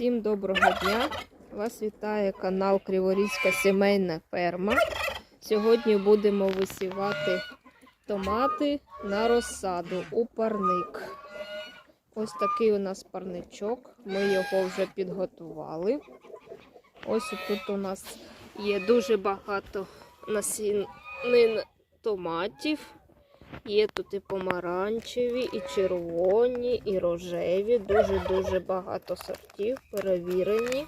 Всім доброго дня! Вас вітає канал Криворізька сімейна ферма. Сьогодні будемо висівати томати на розсаду у парник. Ось такий у нас парничок. Ми його вже підготували. Ось тут у нас є дуже багато насінин томатів. Є тут і помаранчеві, і червоні, і рожеві. Дуже-дуже багато сортів перевірені.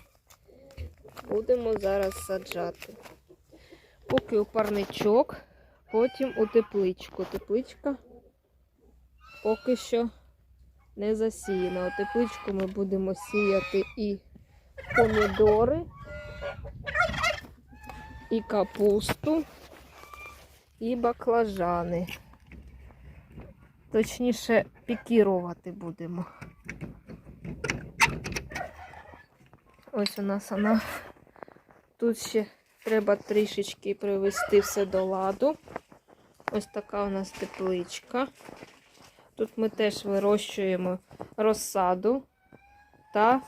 Будемо зараз саджати. Поки у парничок, потім у тепличку. Тепличка поки що не засіяна. У тепличку ми будемо сіяти і помідори, і капусту, і баклажани. Точніше, пікірувати будемо. Ось у нас вона. Тут ще треба трішечки привести все до ладу. Ось така у нас тепличка. Тут ми теж вирощуємо розсаду та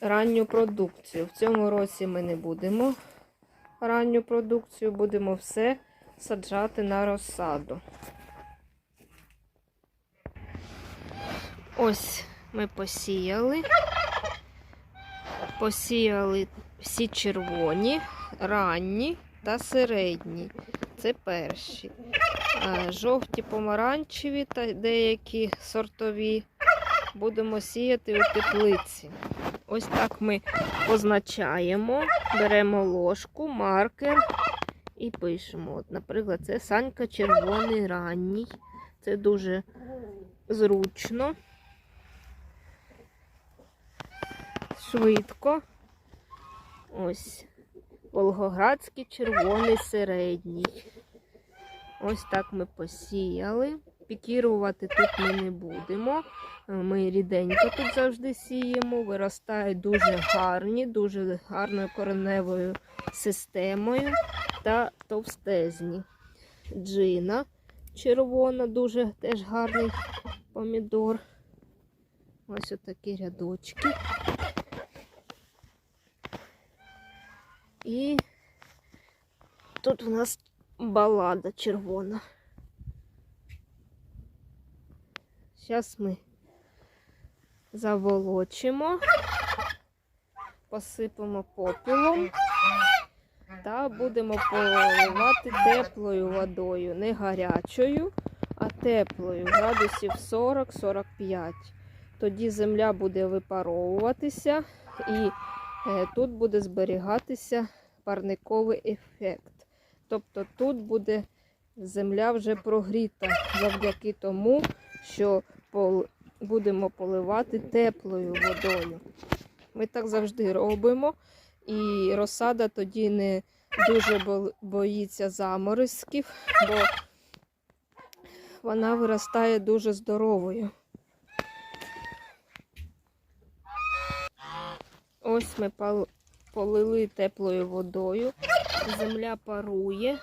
ранню продукцію. В цьому році ми не будемо ранню продукцію, будемо все саджати на розсаду. Ось ми посіяли. Посіяли всі червоні, ранні та середні. Це перші. Жовті, помаранчеві та деякі сортові будемо сіяти у теплиці. Ось так ми позначаємо, беремо ложку, маркер і пишемо. От, наприклад, це санька червоний ранній. Це дуже зручно. Швидко. Ось Волгоградський червоний середній. Ось так ми посіяли. Пікірувати тут ми не будемо. Ми ріденько тут завжди сіємо. Виростають дуже гарні, дуже гарною кореневою системою та товстезні. Джина червона, дуже теж гарний помідор. Ось отакі рядочки. І тут у нас балада червона. Зараз ми заволочимо, посипемо попелом та будемо поливати теплою водою, не гарячою, а теплою, градусів 40-45. Тоді земля буде випаровуватися і Тут буде зберігатися парниковий ефект. Тобто тут буде земля вже прогріта завдяки тому, що будемо поливати теплою водою. Ми так завжди робимо, і розсада тоді не дуже боїться заморозків, бо вона виростає дуже здоровою. Ось ми полили теплою водою. Земля парує.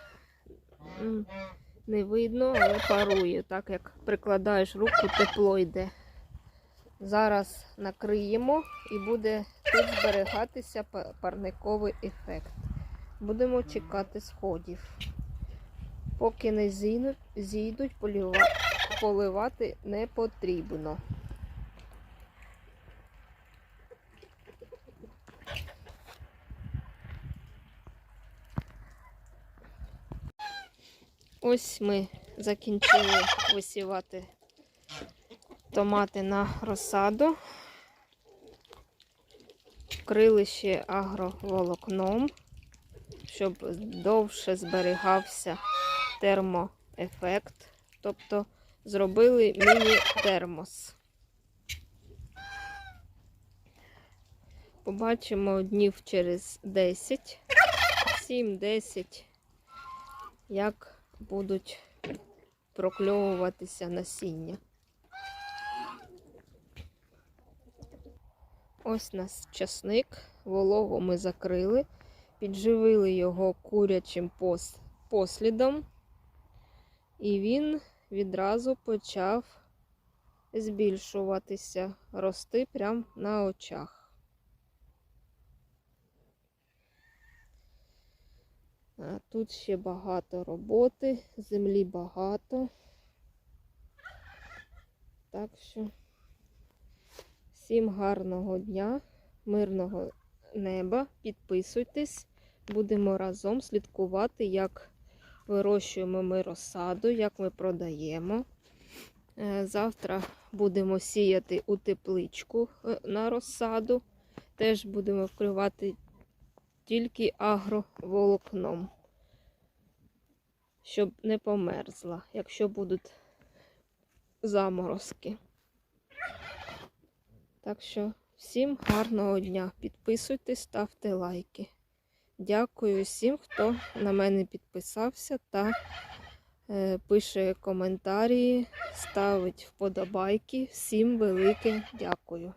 Не видно, але парує. Так як прикладаєш руку, тепло йде. Зараз накриємо і буде тут зберігатися парниковий ефект. Будемо чекати сходів. Поки не зійдуть, поливати не потрібно. Ось ми закінчили висівати томати на розсаду, вкрили ще агроволокном, щоб довше зберігався термоефект. Тобто зробили міні-термос. Побачимо днів через 10, 7-10, як будуть прокльовуватися насіння. Ось нас часник, вологу ми закрили, підживили його курячим послідом, і він відразу почав збільшуватися, рости прямо на очах. Тут ще багато роботи, землі багато. Так що всім гарного дня, мирного неба. Підписуйтесь, будемо разом слідкувати, як вирощуємо ми розсаду, як ми продаємо. Е, Завтра будемо сіяти у тепличку е, на розсаду. Теж будемо вкривати тільки агроволокном, щоб не померзла, якщо будуть заморозки. Так що всім гарного дня. Підписуйтесь, ставте лайки. Дякую всім, хто на мене підписався та е, пише коментарі, ставить вподобайки. Всім велике дякую.